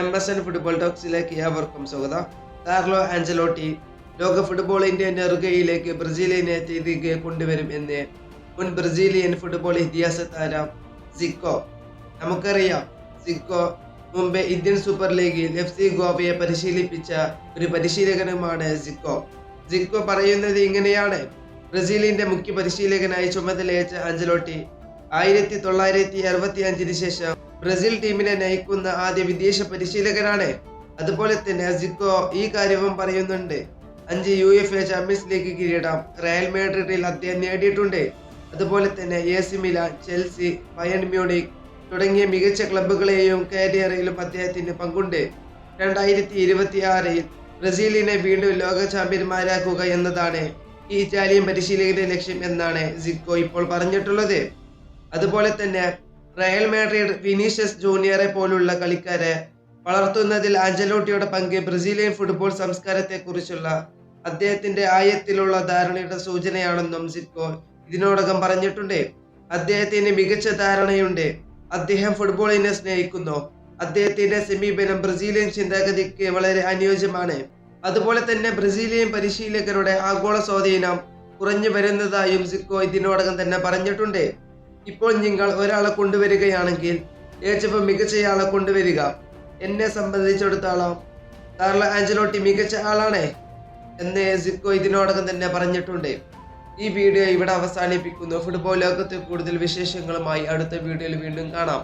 M S N football ടോക്സിലേക്ക് ഏവർക്കും സ്വാഗതം. കാർലോ ആഞ്ചലോട്ടി ലോക ഫുട്ബോളിന്റെ നെറുകയിലേക്ക് ബ്രസീലിനെ തിരികെ കൊണ്ടുവരും എന്ന് മുൻ ബ്രസീലിയൻ ഫുട്ബോൾ ഇതിഹാസ താരം സിക്കോ. നമുക്കറിയാം സിക്കോ മുംബൈ ഇന്ത്യൻ സൂപ്പർ ലീഗിൽ എഫ് സി ഗോവയെ പരിശീലിപ്പിച്ച ഒരു പരിശീലകനുമാണ് സിക്കോ. സിക്കോ പറയുന്നത് ഇങ്ങനെയാണ്. ബ്രസീലിന്റെ മുഖ്യ പരിശീലകനായി ചുമതലയേറ്റ അഞ്ചലോട്ടി ആയിരത്തി തൊള്ളായിരത്തി അറുപത്തി അഞ്ചിന് ശേഷം ബ്രസീൽ ടീമിനെ നയിക്കുന്ന ആദ്യ വിദേശ പരിശീലകനാണ്. അതുപോലെ തന്നെ സിക്കോ ഈ കാര്യവും പറയുന്നുണ്ട്. അഞ്ച് U F A champions league കിരീടം റയൽ മാഡ്രിഡിൽ അദ്ദേഹം നേടിയിട്ടുണ്ട്. അതുപോലെ തന്നെ A C Milan Chelsea Bayern Munich തുടങ്ങിയ മികച്ച ക്ലബ്ബുകളെയും കാരിയറിലും അദ്ദേഹത്തിന് പങ്കുണ്ട്. രണ്ടായിരത്തി ഇരുപത്തി ആറിൽ ബ്രസീലിനെ വീണ്ടും ലോക ചാമ്പ്യന്മാരാക്കുക എന്നതാണ് ഈ ഇറ്റാലിയൻ പരിശീലകന്റെ ലക്ഷ്യം എന്നാണ് സിക്കോ ഇപ്പോൾ പറഞ്ഞിട്ടുള്ളത്. അതുപോലെ തന്നെ റയൽ മാഡ്രിഡ് വിനീഷ്യസ് ജൂനിയറെ പോലുള്ള കളിക്കാരെ വളർത്തുന്നതിൽ ആഞ്ചലോട്ടിയുടെ പങ്ക് ബ്രസീലിയൻ ഫുട്ബോൾ സംസ്കാരത്തെക്കുറിച്ചുള്ള അദ്ദേഹത്തിന്റെ ആയത്തിലുള്ള ധാരണയുടെ സൂചനയാണെന്നും സിക്കോ ഇതിനോടകം പറഞ്ഞിട്ടുണ്ട്. അദ്ദേഹത്തിന് മികച്ച ധാരണയുണ്ട്. അദ്ദേഹം ഫുട്ബോളിനെ സ്നേഹിക്കുന്നു. അദ്ദേഹത്തിന്റെ സമീപനം ബ്രസീലിയൻ ചിന്താഗതിക്ക് വളരെ അനുയോജ്യമാണ്. അതുപോലെ തന്നെ ബ്രസീലിയൻ പരിശീലകരുടെ ആഗോള സ്വാധീനം കുറഞ്ഞു വരുന്നതായും സിക്കോ ഇതിനോടകം തന്നെ പറഞ്ഞിട്ടുണ്ട്. ഇപ്പോൾ നിങ്ങൾ ഒരാളെ കൊണ്ടുവരികയാണെങ്കിൽ ഏറ്റവും മികച്ചയാളെ കൊണ്ടുവരിക. എന്നെ സംബന്ധിച്ചിടത്തോളം കാർല ആഞ്ചലോട്ടി മികച്ച ആളാണ് എന്ന് സിക്കോ ഇതിനോടകം തന്നെ പറഞ്ഞിട്ടുണ്ട്. ഈ വീഡിയോ ഇവിടെ അവസാനിപ്പിക്കുന്നു. ഫുട്ബോൾ ലോകത്തെ കൂടുതൽ വിശേഷങ്ങളുമായി അടുത്ത വീഡിയോയിൽ വീണ്ടും കാണാം.